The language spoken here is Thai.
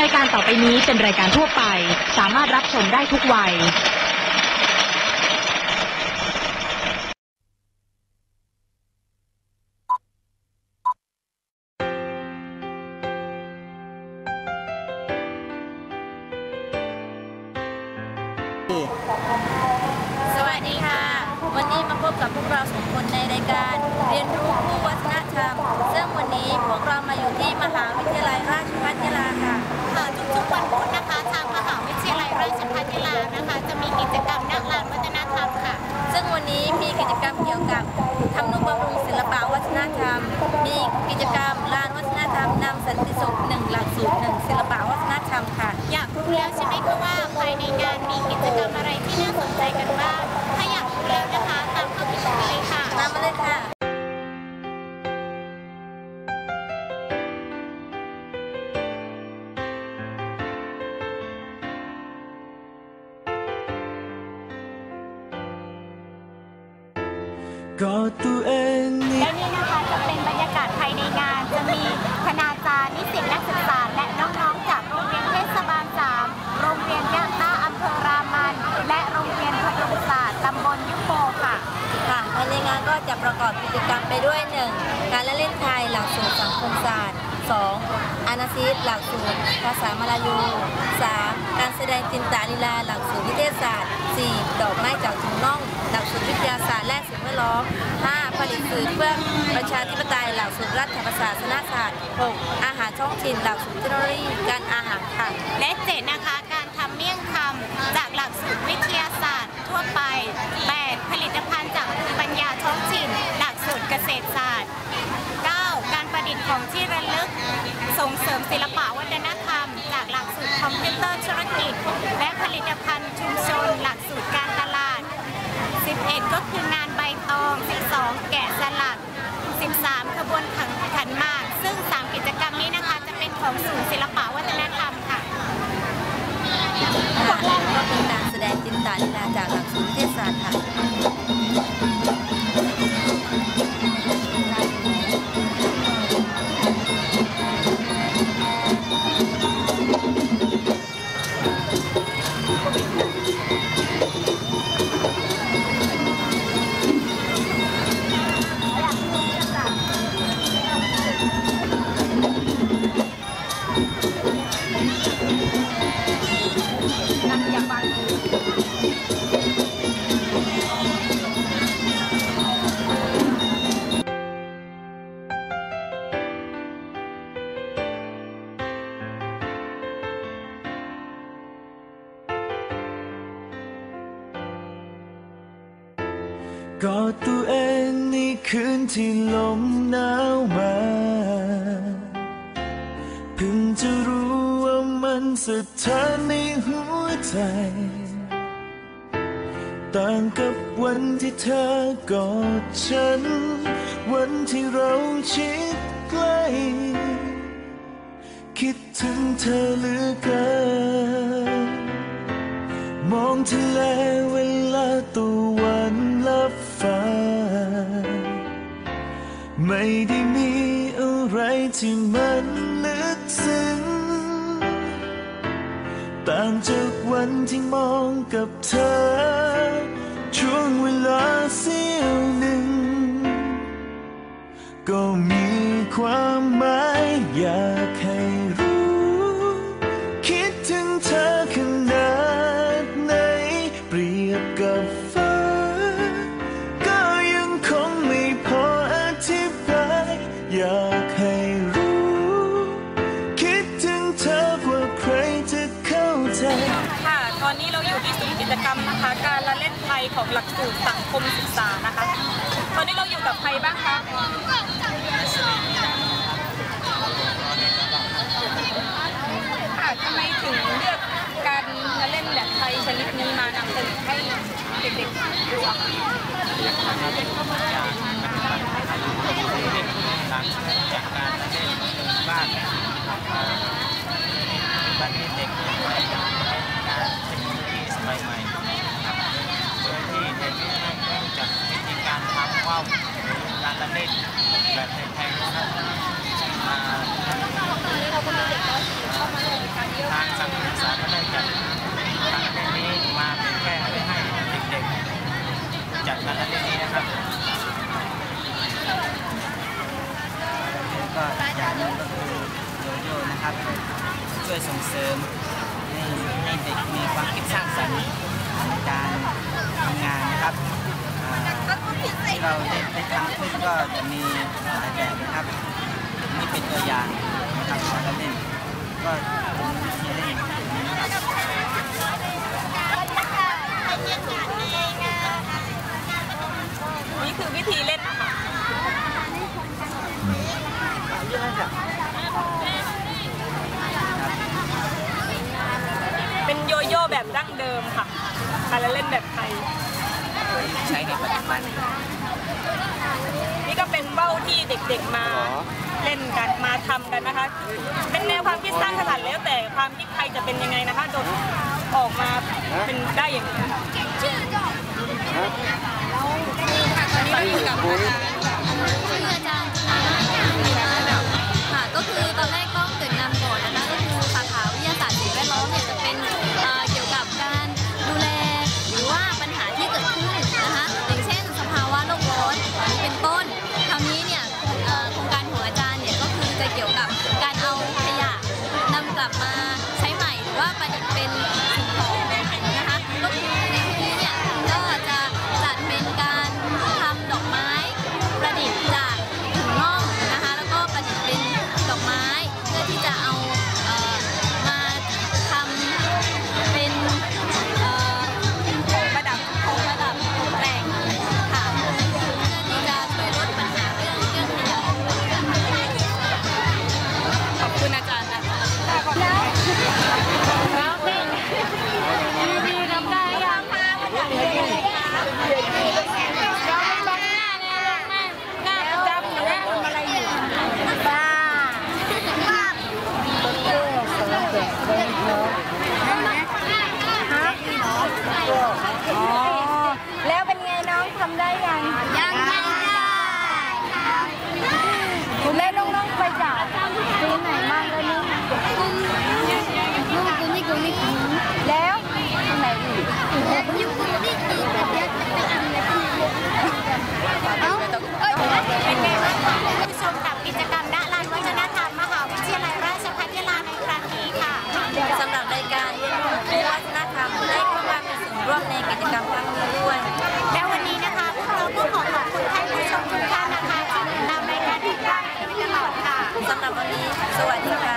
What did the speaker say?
รายการต่อไปนี้เป็นรายการทั่วไป สามารถรับชมได้ทุกวัย สวัสดีค่ะ วันนี้มาพบกับพวกเราสองคนในรายการ เรียนรู้คู่วัฒนธรรม ซึ่งวันนี้พวกเรามาอยู่ที่ สันติสุขหนึ่งหลักสูตรหนึ่งศิลปะวัฒนธรรมค่ะ อยากรู้แล้วใช่ไหมคะว่าภายในงานมีกิจกรรมอะไรที่น่าสนใจกันบ้าง ถ้าอยากรู้แล้วนะคะตามเข้าไปชมกันเลยค่ะตามมาเลยค่ะก็ตัวเองนี่และนี่นะคะจะเป็นบรรยากาศภายในงานจะมีคณาจารย์ นิสิตนักศึกษาและน้องๆ จากโรงเรียนเทศบาล3โรงเรียนย่างต้าอำเภอรามัน และโรงเรียนพดุงศาสตร์ตำบลยุโปค่ะ ค่ะภายในงานก็จะประกอบกิจกรรมไปด้วย 1. การละเล่นไทยหลักสูตรสังคมศาสตร์ 2. อานาซิสหลักสูตร ภาษามลายู 3. การแสดงจินตาลีลาหลักสูตรนิเทศศาสตร์ 4. ดอกไม้จากถุงน่อง หลักสูตรวิทยาศาสตร์และสิ่งแวดล้อม 5. ผลิตสื่อเพื่อประชาธิปไตยหลักสูตรรัฐประศาสนศาสตร์ 6. อาหารท้องถิ่นหลักสูตรเทคโนโลยีการอาหารค่ะและเจ็ดนะคะ แสดงจินตาลีลาจากหลักสูตรวิทยาศาสตร์ค่ะ กอดตัวเองในคืนที่ลมหนาวมาเพิ่งจะรู้ว่ามันสะท้านในหัวใจ ต่างกับวันที่เธอกอดฉัน วันที่เราชิดใกล้ คิดถึงเธอเหลือเกิน มองทะเลเวลาตะวัน ลับฟ้า ไม่ได้มีอะไรที่มันลึกซึ้งต่างจากวันที่มองกับเธอ ช่วงเวลาเสี้ยวหนึ่ง ก็มีความหมายอยาก ของหลักสูตรสังคมศึกษานะคะ ตอนนี้เราอยู่กับใครบ้างคะค่ะทำไมถึงเลือกการเล่นแบบไทยชนิดนี้มานำเสนอให้เด็กๆดูอะคะการจากการ วันาทิตย์นี้นะครับก็อย่าก็คืโยโย่นะครับช่วยส่งเสริมให้ให้เด็กมีความคิดสร้างสรรค์ในการทำงานนะครับที่เราได้ไปทำขึ้นก็จะมีหลายแบบนะครับนี่เป็นตัวอย่างนะครับการเล่นก็เป็นเชียร์เล่นนะครับ นี่คือวิธีเล่นนะคะเป็นโยโย่แบบดั้งเดิมค่ะการเล่นแบบไทยใช้ในปัจจุบันนี่ก็เป็นเบ้าที่เด็กๆมาเล่นกันมาทำกันนะคะ เป็นแนวความคิดสร้างสรรค์แล้วแต่ความคิดใครจะเป็นยังไงนะคะจนออกมาเป็นได้อย่างนี้ 反应感不太。说完你要